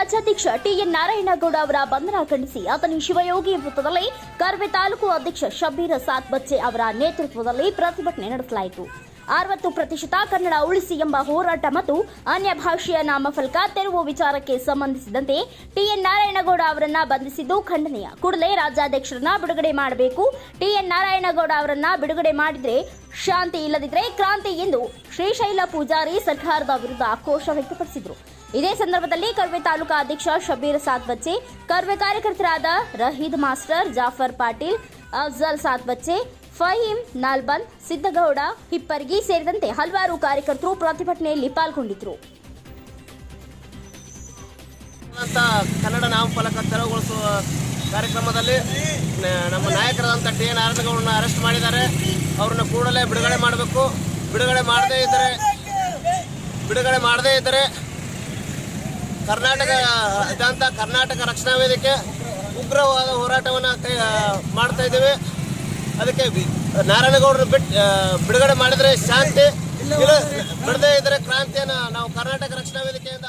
ರಾಜ್ಯಾಧ್ಯಕ್ಷ ಟಿಎನ್ ನಾರಾಯಣಗೌಡ ಅವರ ಬಂಧನ ಖಂಡಿಸಿ ಅಥಣಿ ಶಿವಯೋಗಿ ವೃತ್ತದಲ್ಲಿ ಕರ್ವೆ ತಾಲೂಕು ಅಧ್ಯಕ್ಷ ಶಬೀರ್ ಸಾತ್ ಬಚ್ಚೆ ಅವರ ನೇತೃತ್ವದಲ್ಲಿ ಪ್ರತಿಭಟನೆ ನಡೆಸಲಾಯಿತು. ಅರವತ್ತು ಪ್ರತಿಶತ ಕನ್ನಡ ಉಳಿಸಿ ಎಂಬ ಹೋರಾಟ ಮತ್ತು ಅನ್ಯ ಭಾಷೆಯ ನಾಮಫಲಕ ತೆರವು ವಿಚಾರಕ್ಕೆ ಸಂಬಂಧಿಸಿದಂತೆ ಟಿಎನ್ ನಾರಾಯಣಗೌಡ ಅವರನ್ನ ಬಂಧಿಸಿದ್ದು ಖಂಡನೀಯ. ಕೂಡಲೇ ರಾಜ್ಯಾಧ್ಯಕ್ಷರನ್ನ ಬಿಡುಗಡೆ ಮಾಡಬೇಕು. ಟಿಎನ್ ನಾರಾಯಣಗೌಡ ಅವರನ್ನ ಬಿಡುಗಡೆ ಮಾಡಿದ್ರೆ ಶಾಂತಿ ಇಲ್ಲದಿದ್ರೆ ಕ್ರಾಂತಿ ಎಂದು ಶ್ರೀಶೈಲ ಪೂಜಾರಿ ಸರ್ಕಾರದ ವಿರುದ್ಧ ಆಕ್ರೋಶ ವ್ಯಕ್ತಪಡಿಸಿದರು. ಇದೇ ಸಂದರ್ಭದಲ್ಲಿ ಕರ್ವೆ ತಾಲೂಕಾ ಅಧ್ಯಕ್ಷ ಶಬೀರ್ ಸಾತ್ವಚ್ಚೆ ಕರ್ವೆ ಕಾರ್ಯಕರ್ತರಾದ ರಹೀದ್ ಮಾಸ್ಟರ್ ಜಾಫರ್ ಪಾಟೀಲ್, ಅಫ್ಜಲ್ ಸಾತ್ವಚ್ಚೆ ಫಹೀಂ ನಾಲ್ಬಂದ್ ಸಿದ್ದಗೌಡ ಹಿಪ್ಪರ್ಗಿ ಸೇರಿದಂತೆ ಹಲವಾರು ಕಾರ್ಯಕರ್ತರು ಪ್ರತಿಭಟನೆಯಲ್ಲಿ ಪಾಲ್ಗೊಂಡಿದ್ದರು ಕನ್ನಡ ನಾಮಫಲಕ ತೆರವುಗೊಳಿಸುವ ಕಾರ್ಯಕ್ರಮದಲ್ಲಿ ನಮ್ಮ ನಾಯಕರಾದಂಥ ಟಿ ಎನ್ ನಾರಾಯಣಗೌಡರನ್ನ ಅರೆಸ್ಟ್ ಮಾಡಿದ್ದಾರೆ. ಅವ್ರನ್ನ ಕೂಡಲೇ ಬಿಡುಗಡೆ ಮಾಡಬೇಕು. ಬಿಡುಗಡೆ ಮಾಡದೇ ಇದ್ದರೆ, ಬಿಡುಗಡೆ ಮಾಡದೇ ಇದ್ದರೆ ಕರ್ನಾಟಕ, ಇದಂತ ಕರ್ನಾಟಕ ರಕ್ಷಣಾ ವೇದಿಕೆ ಉಗ್ರವಾದ ಹೋರಾಟವನ್ನು ಕೈ ಮಾಡ್ತಾ ಇದ್ದೇವೆ. ಅದಕ್ಕೆ ನಾರಾಯಣಗೌಡರು ಬಿಟ್ಟು ಬಿಡುಗಡೆ ಮಾಡಿದರೆ ಶಾಂತಿ ಬಿಡದೇ ಇದ್ದರೆ ಕ್ರಾಂತಿಯನ್ನು ನಾವು ಕರ್ನಾಟಕ ರಕ್ಷಣಾ ವೇದಿಕೆಯಿಂದ